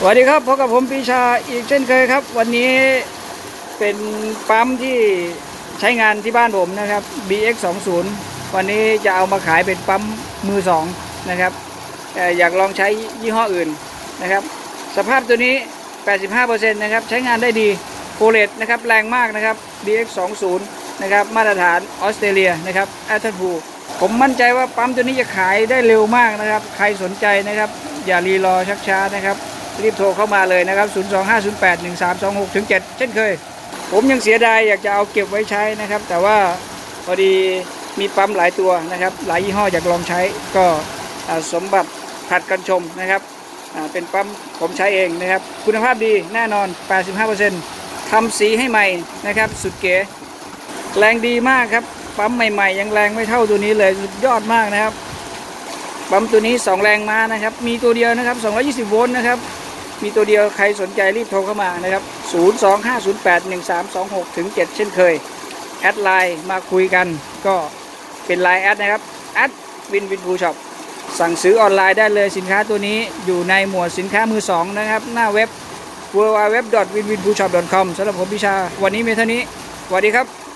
สวัสดีครับพบกับผมปีชาอีกเช่นเคยครับ วันนี้เป็นปั๊มที่ใช้งานที่บ้านผมนะครับ BX 2 0วันนี้จะเอามาขายเป็นปั๊มมือสองนะครับอ่อยากลองใช้ยี่ห้ออื่นนะครับ สภาพตัวนี้ 85%นะครับใช้งานได้ดีโคเลตนะครับแรงมากนะครับ BX 2 0นะครับมาตรฐานออสเตรเลียนะครับแอตเทพูผมมั่นใจว่าปั๊มตัวนี้จะขายได้เร็วมากนะครับ ใครสนใจนะครับ อย่ารีรอชักช้านะครับ รีบโทรเข้ามาเลยนะครับ 025081326ถึง7เช่นเคย ผมยังเสียดายอยากจะเอาเก็บไว้ใช้นะครับ แต่ว่าพอดีมีปั๊มหลายตัวนะครับ หลายยี่ห้ออยากลองใช้ก็สมบัติผัดกันชมนะครับเป็นปั๊มผมใช้เองนะครับ คุณภาพดีแน่นอน 85%ทำสีให้ใหม่นะครับ สุดเก๋แรงดีมากครับ ปั๊มใหม่ๆ ยังแรงไม่เท่าตัวนี้เลยสุดยอดมากนะครับปั๊มตัวนี้ 2 แรงม้านะครับ มีตัวเดียวนะครับ 220 โวลต์นะครับ มีตัวเดียวใครสนใจรีบโทรเข้ามานะครับ 025081326ถึง7เช่นเคย แอดไลน์มาคุยกันก็เป็นไลน์แอดนะครับ แอดวินวินบูช็อปสั่งซื้อออนไลน์ได้เลยสินค้าตัวนี้อยู่ในหมวดสินค้ามือสองนะครับ หน้าเว็บ w w w w i n w i n b o o s h o p c o m สำหรับผมพิชา วันนี้มีเท่านี้สวัสดีครับ